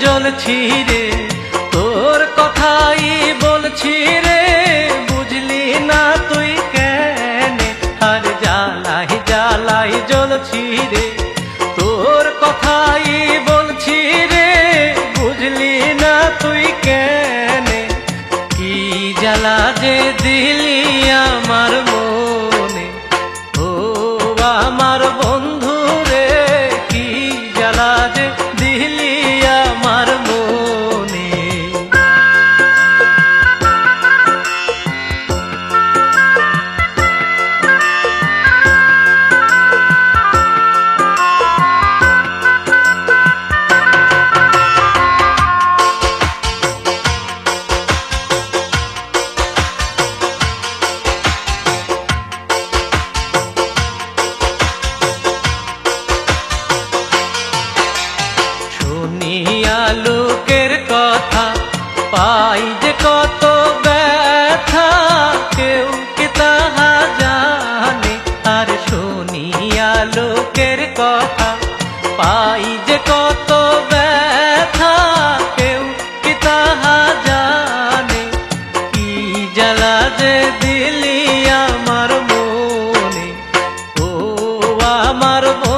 জ্বলছি রে। তোর কথাই বলছি রে, বুঝলি না তুই কেন? আর জ্বালাই জ্বালাই জ্বলছি রে। তোর কথাই বলছি রে, বুঝলি না তুই কেন? কি জ্বালা যে দিলি আমার মনে? ও আমার বন্ধু লোকের কথা, পাই যে কত ব্যথা। কেউ কে তাহা জানে? আর শুনিয়া লোকের কথা, পাই যে কত ব্যথা। কেউ কি তাহা জানে? কি জ্বালা যে দিলি আমার মনে? ও আমার বন্ধু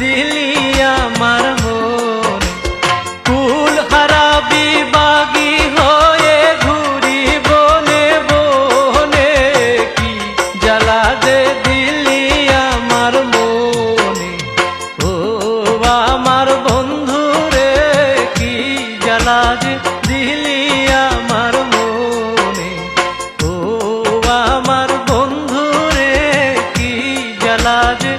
দিলি আমার মন। কুল হারাবি, বাগি হয়ে ঘুরি বনে বনে। কি জ্বালা দে দিলি আমার মনে। ও আমার বন্ধু রে, কি জ্বালা দে দিলি আমার মনে। ও আমার বন্ধু রে, কি জ্বালা দে